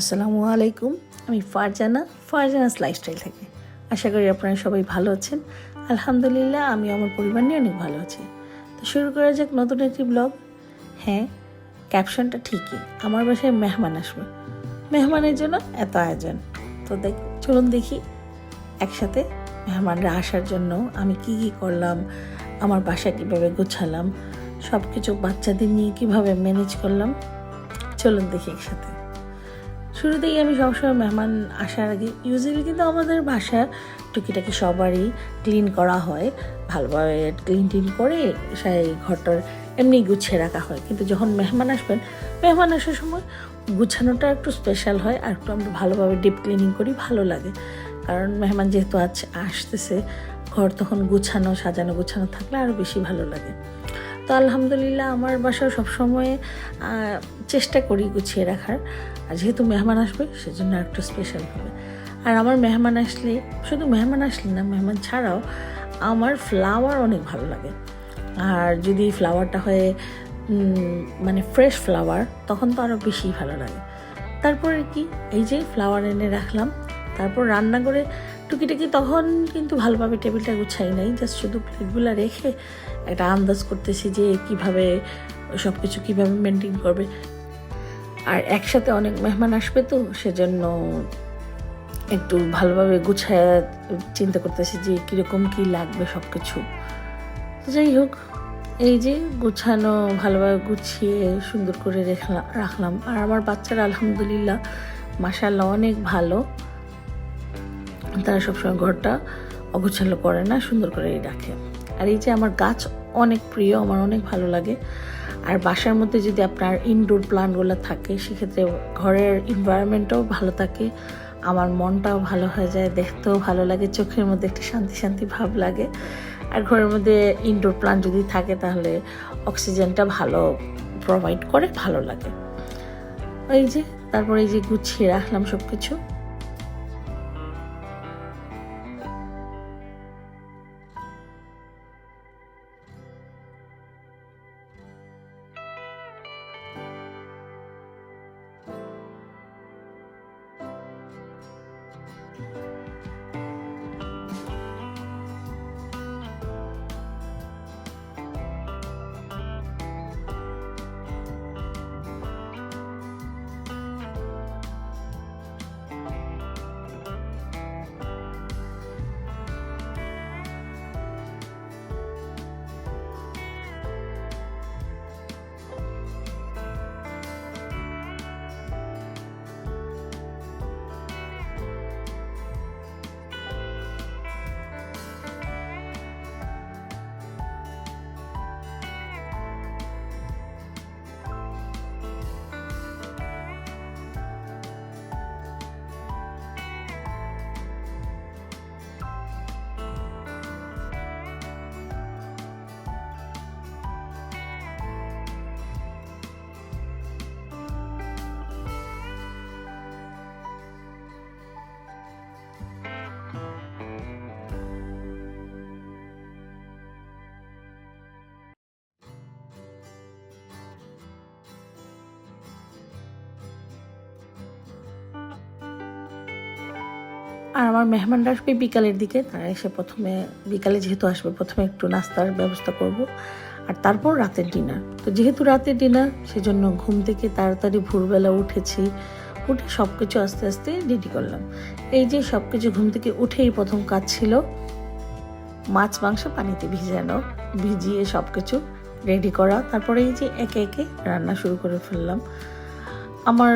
আসসালামু আলাইকুম, আমি ফারজানা, ফারজানাস লাইফস্টাইল থেকে। আশা করি আপনারা সবাই ভালো আছেন। আলহামদুলিল্লাহ আমি আমার পরিবার নিয়ে অনেক ভালো আছি। তো শুরু করা যাক নতুন একটি ব্লগ হ্যাঁ ক্যাপশনটা ঠিকই, আমার বাসায় মেহমান আসবে। মেহমানের জন্য এত আয়োজন। তো দেখ, চলুন দেখি একসাথে মেহমানরা আসার জন্য আমি কি কি করলাম, আমার বাসা কীভাবে গোছালাম সব কিছু বাচ্চাদের নিয়ে কীভাবে ম্যানেজ করলাম। চলুন দেখি একসাথে। শুরুতেই আমি সবসময় মেহমান আসার আগে ইউজুয়ালি কিন্তু আমাদের বাসা টুকিটাকি সবারই ক্লিন করা হয়। ভালোভাবে ক্লিন টিন করে সেই ঘরটার এমনি গুছিয়ে রাখা হয়। কিন্তু যখন মেহমান আসবেন, মেহমান আসার সময় গুছানোটা একটু স্পেশাল হয় আর একটু আমরা ভালোভাবে ডিপ ক্লিনিং করি, ভালো লাগে। কারণ মেহমান যেহেতু আজ আসতেছে, ঘর তখন গুছানো, সাজানো, গুছানো থাকলে আরও বেশি ভালো লাগে। তো আলহামদুলিল্লাহ আমার বাসাও সবসময় চেষ্টা করি গুছিয়ে রাখার। আর যেহেতু মেহমান আসবে, সেজন্য একটু স্পেশাল হবে। আর আমার মেহমান আসলে, শুধু মেহমান আসলে না, মেহমান ছাড়াও আমার ফ্লাওয়ার অনেক ভালো লাগে। আর যদি ফ্লাওয়ারটা হয় মানে ফ্রেশ ফ্লাওয়ার তখন তো আরও বেশি ভালো লাগে। তারপরে কি, এই যে ফ্লাওয়ার এনে রাখলাম। তারপর রান্না করে টুকিটাকি তখন কিন্তু ভালোভাবে টেবিলটা গুছাই নাই জাস্ট শুধু প্লেটগুলো রেখে একটা আন্দাজ করতেছি যে কীভাবে সব কিছু কীভাবে মেনটেন করবে। আর একসাথে অনেক মেহমান আসবে তো, সেজন্য একটু ভালোভাবে গুছায় চিন্তা করতেছি যে কীরকম কী লাগবে সব কিছু তো যাই হোক, এই যে গুছানো, ভালোভাবে গুছিয়ে সুন্দর করে রেখলাম রাখলাম। আর আমার বাচ্চারা আলহামদুলিল্লাহ মাসাল্লাহ অনেক ভালো। তারা সবসময় ঘরটা অগোছালো করে না, সুন্দর করেই রাখে। আর এই যে আমার গাছ অনেক প্রিয়, আমার অনেক ভালো লাগে। আর বাসার মধ্যে যদি আপনার ইনডোর প্লান্টগুলো থাকে, সেক্ষেত্রে ঘরের এনভায়রনমেন্টও ভালো থাকে। আমার মনটাও ভালো হয়ে যায়, দেখতেও ভালো লাগে, চোখের মধ্যে একটা শান্তি শান্তি ভাব লাগে। আর ঘরের মধ্যে ইনডোর প্লান্ট যদি থাকে, তাহলে অক্সিজেনটা ভালো প্রোভাইড করে, ভালো লাগে। এই যে, তারপরে এই যে গুছিয়ে রাখলাম সব কিছু আর আমার মেহমানরা আসবে বিকালের দিকে। তারা এসে প্রথমে, বিকালে যেহেতু আসবে, প্রথমে একটু নাস্তার ব্যবস্থা করব। আর তারপর রাতের ডিনার তো যেহেতু রাতের ডিনার সেজন্য ঘুম থেকে তাড়াতাড়ি ভোরবেলা উঠেছি। উঠে সব কিছু আস্তে আস্তে রেডি করলাম। এই যে সব কিছু ঘুম থেকে উঠেই প্রথম কাজ ছিল, মাছ, মাংস পানিতে ভিজানো, ভিজিয়ে সব কিছু রেডি করা। তারপরে এই যে একে একে রান্না শুরু করে ফেললাম। আমার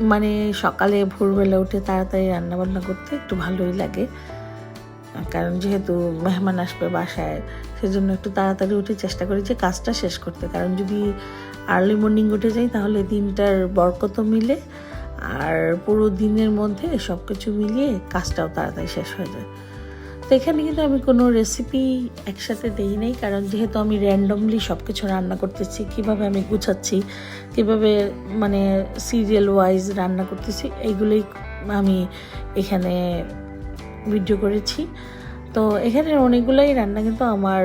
মানে সকালে ভোরবেলা উঠে তাড়াতাড়ি রান্নাবান্না করতে একটু ভালোই লাগে। কারণ যেহেতু মেহমান আসবে বাসায়, সেজন্য একটু তাড়াতাড়ি উঠে চেষ্টা করি যে কাজটা শেষ করতে। কারণ যদি আর্লি মর্নিং উঠে যাই তাহলে দিনটার বরকত মিলে আর পুরো দিনের মধ্যে সব কিছু মিলিয়ে কাজটাও তাড়াতাড়ি শেষ হয়ে যায়। এখানে কিন্তু আমি কোনো রেসিপি একসাথে দেই নাই, কারণ যেহেতু আমি র্যান্ডমলি সব কিছু রান্না করতেছি, কীভাবে আমি গুছাচ্ছি, কীভাবে মানে সিরিয়াল ওয়াইজ রান্না করতেছি এইগুলোই আমি এখানে ভিডিও করেছি। তো এখানে অনেকগুলোই রান্না কিন্তু আমার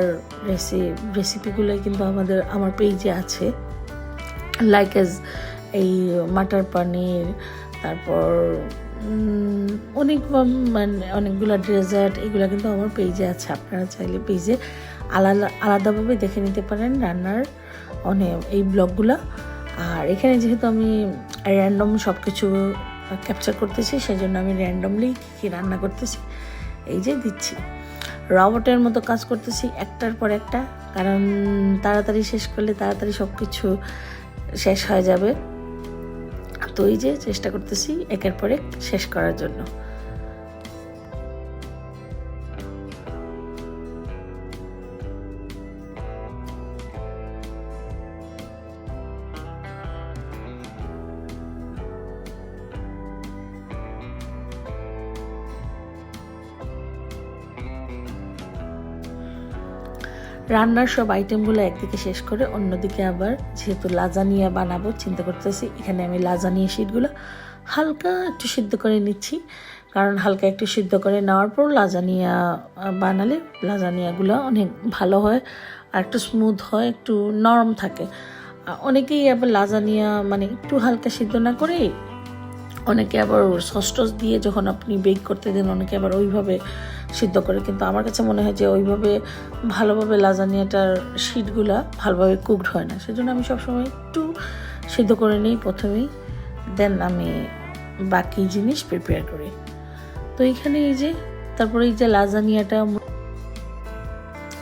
রেসি রেসিপিগুলোই কিন্তু আমাদের, আমার পেজে আছে। লাইক এজ এই মাটার পানির, তারপর অনেক মানে অনেকগুলো ডেজার্ট এগুলো কিন্তু আমার পেজে আছে। আপনারা চাইলে পেজে আলাদা আলাদাভাবে দেখে নিতে পারেন রান্নার অনেক এই ব্লগগুলো। আর এখানে যেহেতু আমি র্যান্ডম সব কিছু ক্যাপচার করতেছি সেই জন্য আমি র্যান্ডমলি কী কী রান্না করতেছি, এই যে দিচ্ছি। রবটের মতো কাজ করতেছি একটার পর একটা, কারণ তাড়াতাড়ি শেষ করলে তাড়াতাড়ি সব কিছু শেষ হয়ে যাবে। তো এই যে চেষ্টা করতেছি একের পর এক শেষ করার জন্য। রান্নার সব আইটেমগুলো একদিকে শেষ করে অন্যদিকে আবার যেহেতু লাজানিয়া বানাবো, চিন্তা করতেছি, এখানে আমি লাজানিয়া শিটগুলো হালকা একটু সিদ্ধ করে নিচ্ছি। কারণ হালকা একটু সিদ্ধ করে নেওয়ার পর লাজানিয়া বানালে লাজানিয়াগুলো অনেক ভালো হয় আর একটু স্মুথ হয়, একটু নরম থাকে। অনেকেই আবার লাজানিয়া মানে একটু হালকা সিদ্ধ না করে অনেকে আবার সস টস দিয়ে যখন আপনি বেক করতে দেন, অনেকে আবার ওইভাবে সিদ্ধ করে। কিন্তু আমার কাছে মনে হয় যে ওইভাবে ভালোভাবে লাজানিয়াটার শিটগুলা ভালোভাবে কুকড হয় না। সেজন্য আমি সবসময় একটু সিদ্ধ করে নিই প্রথমেই। দেন আমি বাকি জিনিস প্রিপেয়ার করি। তো এইখানে এই যে, তারপরে এই যে লাজানিয়াটা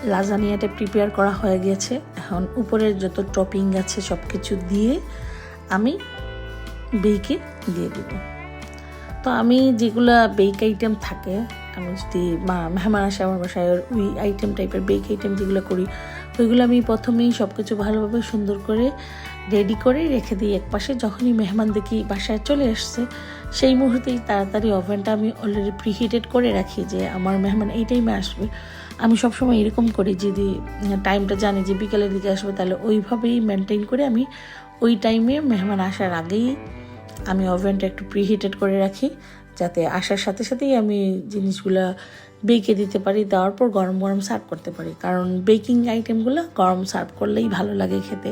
লাজানিয়াটা প্রিপেয়ার করা হয়ে গেছে। এখন উপরের যত টপিং আছে সব কিছু দিয়ে আমি বেইকে দিয়ে দিব। তো আমি যেগুলা বেক আইটেম থাকে, আমি যদি মা- মেহমান আসে আমার বাসায় ওই আইটেম টাইপের বেক আইটেম যেগুলো করি, ওইগুলো আমি প্রথমেই সব কিছু ভালোভাবে সুন্দর করে রেডি করে রেখে দিই একপাশে। যখনই মেহমান দেখি বাসায় চলে আসছে, সেই মুহূর্তেই তাড়াতাড়ি ওভেনটা আমি অলরেডি প্রিহিটেড করে রাখি যে আমার মেহমান এই টাইমে আসবে। আমি সবসময় এরকম করি যদি টাইমটা জানি যে বিকালের দিকে আসবে, তাহলে ওইভাবেই মেনটেন করে আমি ওই টাইমে মেহমান আসার আগেই আমি ওভেনটা একটু প্রিহিটেড করে রাখি, যাতে আসার সাথে সাথেই আমি জিনিসগুলো বেকে দিতে পারি, দেওয়ার পর গরম গরম সার্ভ করতে পারি। কারণ বেকিং আইটেমগুলো গরম সার্ভ করলেই ভালো লাগে খেতে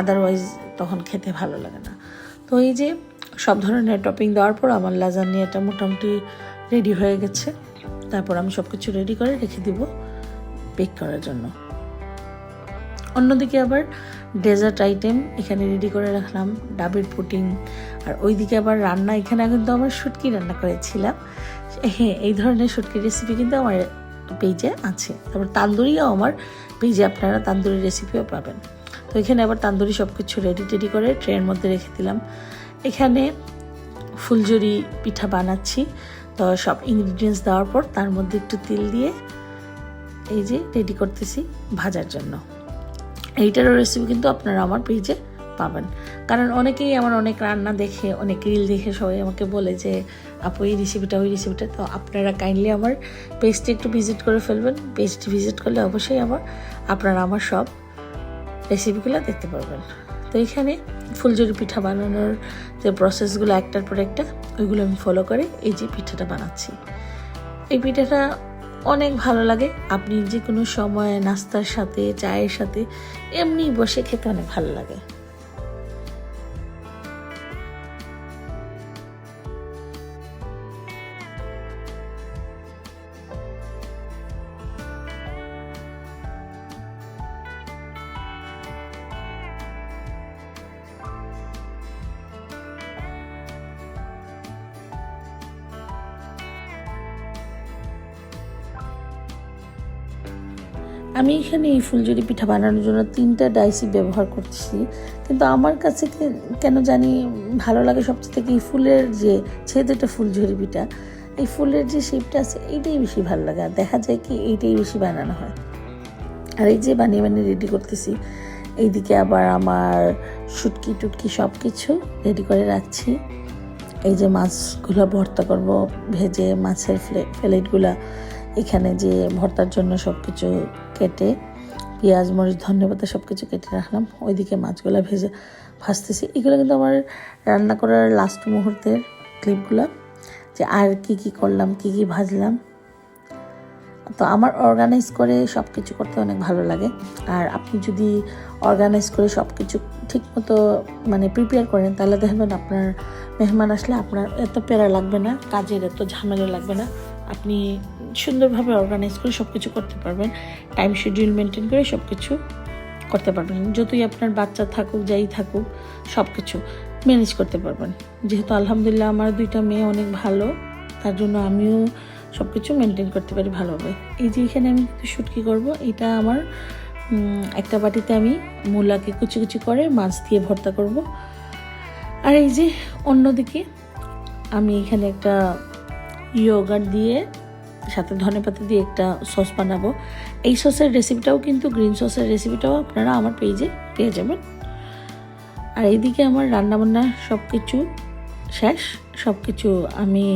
আদারওয়াইজ তখন খেতে ভালো লাগে না। তো এই যে সব ধরনের টপিং দেওয়ার পর আমার লাজানিয়াটা মোটামুটি রেডি হয়ে গেছে। তারপর আমি সব কিছু রেডি করে রেখে দিব বেক করার জন্য। অন্যদিকে আবার ডেজার্ট আইটেম এখানে রেডি করে রাখলাম, ডাবের পুটিং আর ওইদিকে আবার রান্না, এখানে কিন্তু আমার শুটকি রান্না করেছিলাম। হ্যাঁ এই ধরনের শুটকি রেসিপি কিন্তু আমার পেজে আছে। তারপর তান্দুরিও আমার পেজে আপনারা তান্দুরি রেসিপিও পাবেন। তো এখানে আবার তান্দুরি সব কিছু রেডি টেডি করে ট্রেনের মধ্যে রেখে দিলাম। এখানে ফুলঝুরি পিঠা বানাচ্ছি। তো সব ইনগ্রিডিয়েন্টস দেওয়ার পর তার মধ্যে একটু তেল দিয়ে এই যে রেডি করতেছি ভাজার জন্য। এইটারও রেসিপি কিন্তু আপনারা আমার পেজে পাবেন। কারণ অনেকেই আমার অনেক রান্না দেখে, অনেক রিল দেখে সবাই আমাকে বলে যে, আপু, এই রেসিপিটা ওই রেসিপিটা তো আপনারা কাইন্ডলি আমার পেজটি একটু ভিজিট করে ফেলবেন। পেজটি ভিজিট করলে অবশ্যই আমার, আপনারা আমার সব রেসিপিগুলো দেখতে পারবেন। তো এখানে ফুলঝুরি পিঠা বানানোর যে প্রসেসগুলো একটার পর একটা, ওইগুলো আমি ফলো করে এই যে পিঠাটা বানাচ্ছি। এই পিঠাটা অনেক ভালো লাগে। আপনি যে কোনো সময় নাস্তার সাথে, চায়ের সাথে, এমনি বসে খেতে অনেক ভালো লাগে। আমি এখানে এই ফুলঝুরি পিঠা বানানোর জন্য তিনটা ডাইসি ব্যবহার করছি। কিন্তু আমার কাছে কেন জানি ভালো লাগে সবচেয়ে থেকে এই ফুলের যে ছেদেটা ফুলঝুরি পিঠা, এই ফুলের যে শেপটা আছে এইটাই বেশি ভালো লাগে। আর দেখা যায় কি এইটাই বেশি বানানো হয়। আর এই যে বানিয়ে বানিয়ে রেডি করতেছি, এইদিকে আবার আমার শুটকি টুটকি সব কিছু রেডি করে রাখছি। এই যে মাছগুলো ভর্তা করব, ভেজে মাছের ফ্লে, প্লেটগুলা এখানে যে ভর্তার জন্য সব কিছু কেটে পেঁয়াজ, মরিচ ধন্যবাদ সব কিছু কেটে রাখলাম। ওইদিকে মাছগুলো ভেজে ভাজতেছি। এগুলো কিন্তু আমার রান্না করার লাস্ট মুহূর্তের ক্লিপগুলো যে আর কি কি করলাম, কি কি ভাজলাম। তো আমার অর্গানাইজ করে সব কিছু করতে অনেক ভালো লাগে। আর আপনি যদি অর্গানাইজ করে সব কিছু ঠিক মতো মানে প্রিপেয়ার করেন, তাহলে দেখবেন আপনার মেহমান আসলে আপনার এত প্যারা লাগবে না, কাজের এত ঝামেলা লাগবে না। আপনি সুন্দরভাবে অর্গানাইজ করে সব কিছু করতে পারবেন। টাইম শিডিউল মেনটেন করে সব কিছু করতে পারবেন। যতই আপনার বাচ্চা থাকুক, যাই থাকুক সব কিছু ম্যানেজ করতে পারবেন। যেহেতু আলহামদুলিল্লাহ আমার দুইটা মেয়ে অনেক ভালো, তার জন্য আমিও সব কিছু মেনটেন করতে পারি ভালোভাবে। এই যে এখানে আমি শুটকি করব, এটা আমার একটা বাটিতে আমি মূলাকে কুচি কুচি করে মাছ দিয়ে ভর্তা করব। আর এই যে অন্যদিকে আমি এখানে একটা ইয়োগার্ট দিয়ে, সাথে ধনেপাতা দিয়ে একটা সস বানাবো। এই সসের রেসিপিটাও কিন্তু গ্রিন সসের রেসিপিটাও আপনারা আমার পেজে পেয়ে যাবেন। আর এইদিকে আমার রান্নাবান্না সব কিছু শেষ। সব কিছু আমি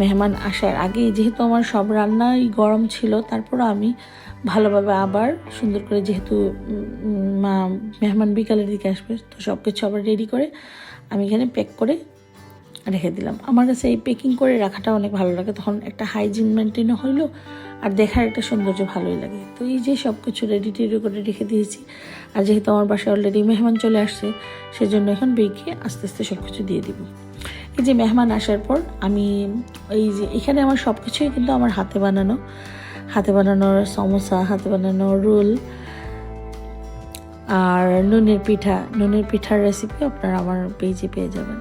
মেহমান আসার আগে, যেহেতু আমার সব রান্নাই গরম ছিল তারপর আমি ভালোভাবে আবার সুন্দর করে যেহেতু মা মেহমান বিকালের দিকে আসবে, তো সব কিছু আবার রেডি করে আমি এখানে প্যাক করে রেখে দিলাম। আমার কাছে এই প্যাকিং করে রাখাটা অনেক ভালো লাগে। তখন একটা হাইজিন মেনটেনও হইল আর দেখার একটা সৌন্দর্য ভালোই লাগে। তো এই যে সব কিছু রেডি টেডি করে রেখে দিয়েছি। আর যেহেতু আমার বাসায় অলরেডি মেহমান চলে আসছে, সেজন্য এখন বেঁকে আস্তে আস্তে সব কিছু দিয়ে দিব। এই যে মেহমান আসার পর আমি এই যে এখানে আমার সব কিছুই কিন্তু আমার হাতে বানানো। হাতে বানানোর সমোসা, হাতে বানানো রোল, আর নুনের পিঠা। নুনের পিঠার রেসিপি আপনারা আমার পেজে পেয়ে যাবেন।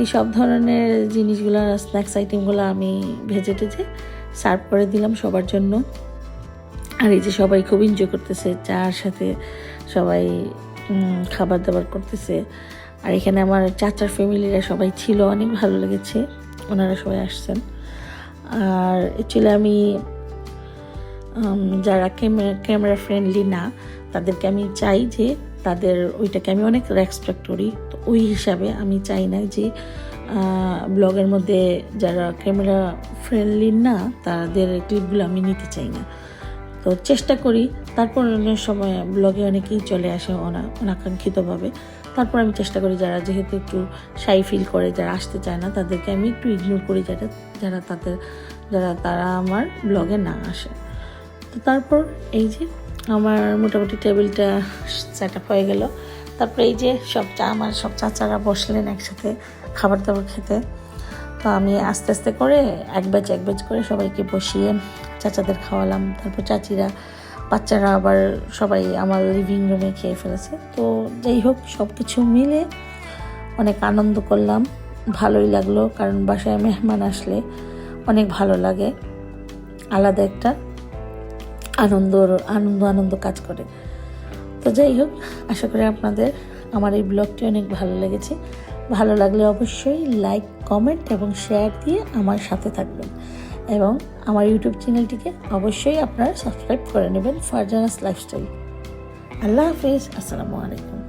এই সব ধরনের জিনিসগুলো স্ন্যাক্স আইটেমগুলো আমি ভেজে টেজে সার্ভ করে দিলাম সবার জন্য। আর এই যে সবাই খুব এনজয় করতেছে, চার সাথে সবাই খাবার দাবার করতেছে। আর এখানে আমার চাচার ফ্যামিলিরা সবাই ছিল, অনেক ভালো লেগেছে। ওনারা সবাই আসছেন। আর অ্যাকচুয়ালি আমি যারা ক্যামেরা ক্যামেরা ফ্রেন্ডলি না, তাদেরকে আমি চাই যে তাদের ওইটাকে আমি অনেক রেসপেক্ট করি। তো ওই হিসাবে আমি চাই না যে ব্লগের মধ্যে যারা ক্যামেরা ফ্রেন্ডলি না, তাদের ক্লিপগুলো আমি নিতে চাই না। তো চেষ্টা করি। তারপর অনেক সময় ব্লগে অনেকেই চলে আসে অনা, অনাকাঙ্ক্ষিতভাবে। তারপর আমি চেষ্টা করি যারা যেহেতু একটু শাই ফিল করে, যারা আসতে চায় না, তাদেরকে আমি একটু ইগনোর করি যারা যারা তাদের, যারা তারা আমার ব্লগে না আসে। তো তারপর এই যে আমার মোটামুটি টেবিলটা সেট আপ হয়ে গেল। তারপরে এই যে সব চা, আমার সব চাচারা বসলেন একসাথে খাবার দাবার খেতে। তো আমি আস্তে আস্তে করে এক ব্যাচ এক ব্যাচ করে সবাইকে বসিয়ে চাচাদের খাওয়ালাম। তারপর চাচিরা, বাচ্চারা আবার সবাই আমার লিভিং রুমে খেয়ে ফেলেছে। তো যাই হোক সব কিছু মিলে অনেক আনন্দ করলাম। ভালোই লাগল, কারণ বাসায় মেহমান আসলে অনেক ভালো লাগে। আলাদা একটা আনন্দ আনন্দ আনন্দ কাজ করে। তো যাই হোক, আশা করি আপনাদের আমার এই ব্লগটি অনেক ভালো লেগেছে। ভালো লাগলে অবশ্যই লাইক কমেন্ট এবং শেয়ার দিয়ে আমার সাথে থাকবেন। এবং আমার ইউটিউব চ্যানেলটিকে অবশ্যই আপনারা সাবস্ক্রাইব করে নেবেন ফারজানাস লাইফস্টাইল আল্লাহ হাফিজ, আসসালামু আলাইকুম।